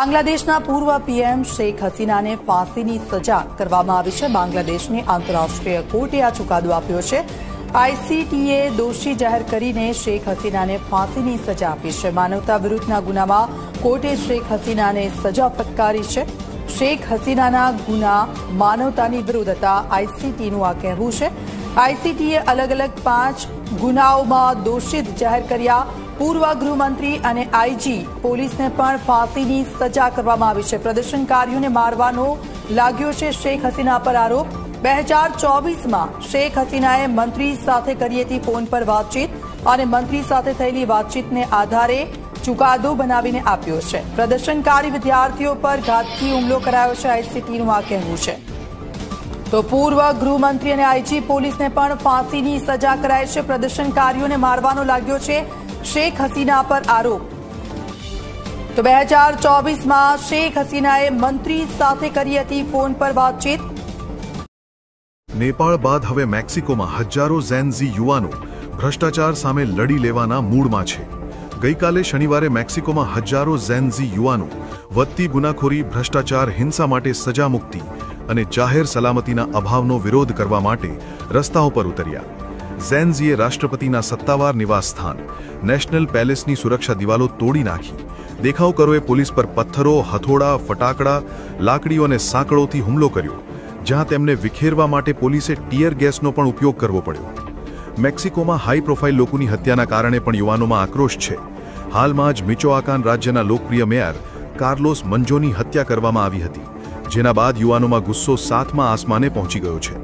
બાંગ્લાદેશના પૂર્વ પીએમ શેખ હસીનાને ફાંસીની સજા કરવામાં આવી છે. બાંગ્લાદેશની આંતરરાષ્ટ્રીય કોર્ટે આ ચુકાદો આપ્યો છે. આઈસીટીએ દોષી જાહેર કરીને શેખ હસીનાને ફાંસીની સજા આપી છે. માનવતા વિરુદ્ધના ગુનામાં કોર્ટે શેખ હસીનાને સજા ફટકારી છે. શેખ હસીનાના ગુના માનવતાની વિરુદ્ધ હતા. આઈસીટીનું આ કહેવું છે. આઈસીટીએ અલગ અલગ પાંચ ગુનાઓમાં દોષિત જાહેર કર્યા. પૂર્વ ગૃહમંત્રી અને આઈજી પોલીસને પણ ફાંસીની સજા કરવામાં આવી છે. પ્રદર્શનકારીઓને મારવાનો લાગ્યો છે શેખ હસીના પર આરોપ. બે હજાર ચોવીસમાં શેખ હસીનાએ મંત્રી સાથે કરી હતી ફોન પર વાતચીત અને મંત્રી સાથે થયેલી વાતચીતને આધારે ચુકાદો બનાવીને આપ્યો છે. પ્રદર્શનકારી વિદ્યાર્થીઓ પર ઘાતકી હુમલો કરાયો છે. આઈસીટીનું આ કહેવું છે. તો પૂર્વ ગૃહમંત્રી અને આઈજી પોલીસને પણ ફાંસીની સજા કરાય છે. પ્રદર્શનકારીઓને મારવાનો લાગ્યો છે શેખ હસીના પર આરોપ. તો બે હજાર ચોવીસમાં શેખ હસીનાએ મંત્રી સાથે કરી હતી ફોન પર વાતચીત. નેપાળ બાદ હવે મેક્સિકોમાં હજારો ઝેનઝી યુવાનો ભ્રષ્ટાચાર સામે લડી લેવાના મૂડમાં છે. ગઈકાલે શનિવારે મેક્સિકોમાં હજારો ઝેનઝી યુવાનો વધતી ગુનાખોરી, ભ્રષ્ટાચાર, હિંસા માટે સજા મુક્તિ અને જાહેર સલામતીના અભાવનો વિરોધ કરવા માટે રસ્તાઓ પર ઉતર્યા. ઝેનઝીએ રાષ્ટ્રપતિના સત્તાવાર નિવાસસ્થાન નેશનલ પેલેસની સુરક્ષા દિવાલો તોડી નાખી. દેખાવકરોએ પોલીસ પર પથ્થરો, હથોડા, ફટાકડા, લાકડીઓ અને સાંકળોથી હુમલો કર્યો, જ્યાં તેમને વિખેરવા માટે પોલીસે ટીયર ગેસનો પણ ઉપયોગ કરવો પડ્યો. મેક્સિકોમાં હાઈ પ્રોફાઇલ લોકોની હત્યાના કારણે પણ યુવાનોમાં આક્રોશ છે. હાલમાં જ મિચોઆકાન રાજ્યના લોકપ્રિય મેયર કાર્લોસ મંજોની હત્યા કરવામાં આવી હતી, જેના બાદ યુવાનોમાં ગુસ્સો સાતમા આસમાને પહોંચી ગયો છે.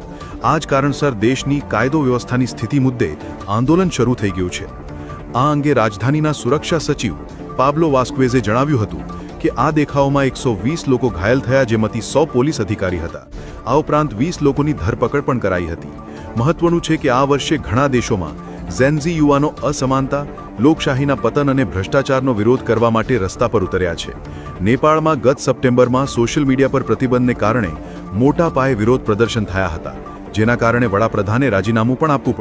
આ જ કારણસર દેશની કાયદો વ્યવસ્થાની સ્થિતિ મુદ્દે આંદોલન શરૂ થઈ ગયું છે. આ અંગે રાજધાનીના સુરક્ષા સચિવ પાબ્લો વાસ્કવેઝે જણાવ્યું હતું કે આ દેખાવોમાં એકસો વીસ લોકો ઘાયલ થયા, જેમાંથી સો પોલીસ અધિકારી હતા. આ ઉપરાંત વીસ લોકોની ધરપકડ પણ કરાઈ હતી. મહત્વનું છે કે આ વર્ષે ઘણા દેશોમાં ઝેન્ઝી યુવાનો અસમાનતા, લોકશાહીના પતન અને ભ્રષ્ટાચારનો વિરોધ કરવા માટે રસ્તા પર ઉતર્યા છે. નેપાળમાં ગત સપ્ટેમ્બરમાં સોશિયલ મીડિયા પર પ્રતિબંધને કારણે મોટા પાયે વિરોધ પ્રદર્શન થયા હતા, જેના કારણે વડાપ્રધાને રાજીનામું પણ આપવું